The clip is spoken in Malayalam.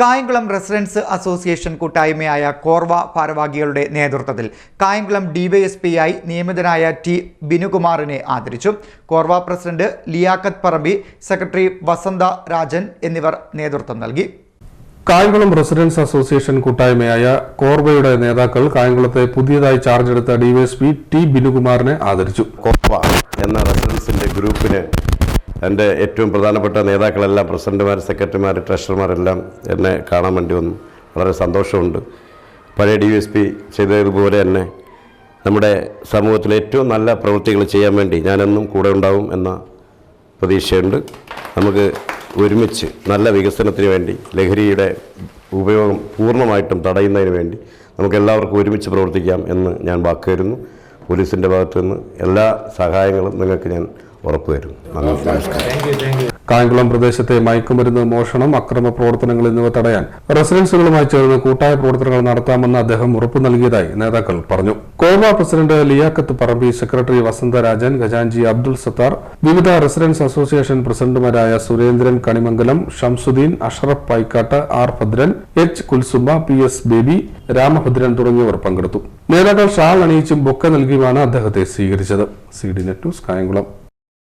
കായംകുളം റെസിഡൻസ് അസോസിയേഷൻ കൂട്ടായ്മയായ കോർവ ഭാരവാഹികളുടെ നേതൃത്വത്തിൽ കായംകുളം ഡിവൈഎസ്പിയായി നിയമിതനായ ടി ബിനുകുമാറിനെ ആദരിച്ചു. കോർവ പ്രസിഡന്റ് ലിയാഖത്ത് പറമ്പി സെക്രട്ടറി വസന്ത രാജൻ എന്നിവർ നേതൃത്വം നൽകി. കായംകുളം റെസിഡൻസ് അസോസിയേഷൻ കൂട്ടായ്മയായ കോർവയുടെ നേതാക്കൾ കായംകുളത്തെ പുതിയതായി ചാർജ് എടുത്ത ഡിവൈഎസ്പി ടി ബിനുകുമാറിനെ ആദരിച്ചു. കോർവ എന്ന റെസിഡൻസിന്റെ ഗ്രൂപ്പിന് എന്റെ ഏറ്റവും പ്രധാനപ്പെട്ട നേതാക്കളെല്ലാം പ്രസിഡന്റുമാർ സെക്രട്ടറിമാർ ട്രഷറർമാരെല്ലാം എന്നെ കാണാൻ വേണ്ടി വന്നു. വളരെ സന്തോഷമുണ്ട്. പഴയ ഡി എസ് പി ചെയ്തതുപോലെ തന്നെ നമ്മുടെ സമൂഹത്തിലെ ഏറ്റവും നല്ല പ്രവൃത്തികൾ ചെയ്യാൻ വേണ്ടി ഞാനെന്നും കൂടെ ഉണ്ടാവും എന്ന പ്രതീക്ഷയുണ്ട്. നമുക്ക് ഒരുമിച്ച് നല്ല വികസനത്തിന് വേണ്ടി ലഹരിയുടെ ഉപയോഗം പൂർണമായിട്ടും തടയുന്നതിന് വേണ്ടി നമുക്ക് എല്ലാവർക്കും ഒരുമിച്ച് പ്രവർത്തിക്കാം എന്ന് ഞാൻ വാക്ക് തരുന്നു പോലീസിന്റെ ഭാഗത്തു നിന്ന് എല്ലാ സഹായങ്ങളും നിങ്ങൾക്ക് ഞാൻ ഉറപ്പു തരുന്നു നന്ദി. നമസ്കാരം കായംകുളം പ്രദേശത്തെ മയക്കുമരുന്ന് മോഷണം അക്രമ പ്രവർത്തനങ്ങൾ എന്നിവ തടയാൻ റെസിഡൻസുകളുമായി ചേർന്ന് കൂട്ടായ പ്രവർത്തനങ്ങൾ നടത്താമെന്ന് അദ്ദേഹം ഉറപ്പു നൽകിയതായി നേതാക്കൾ പറഞ്ഞു. കോർവ പ്രസിഡന്റ് ലിയാക്കത്ത് പറമ്പി സെക്രട്ടറി വസന്തരാജൻ ഖജാൻജി അബ്ദുൾ സത്താർ വിവിധ റെസിഡൻസ് അസോസിയേഷൻ പ്രസിഡന്റുമാരായ Surendran Kanimangalam Shamsuddin Ashraf Paikkattu R Bhadran H Kulsuma P S Baby Ramabhadran തുടങ്ങിയവർ പങ്കെടുത്തു. നേതാക്കൾ ഷാൾ അണിയിച്ചും ബൊക്ക നൽകിയുമാണ് അദ്ദേഹത്തെ സ്വീകരിച്ചത്. C D net news Kayamkulam.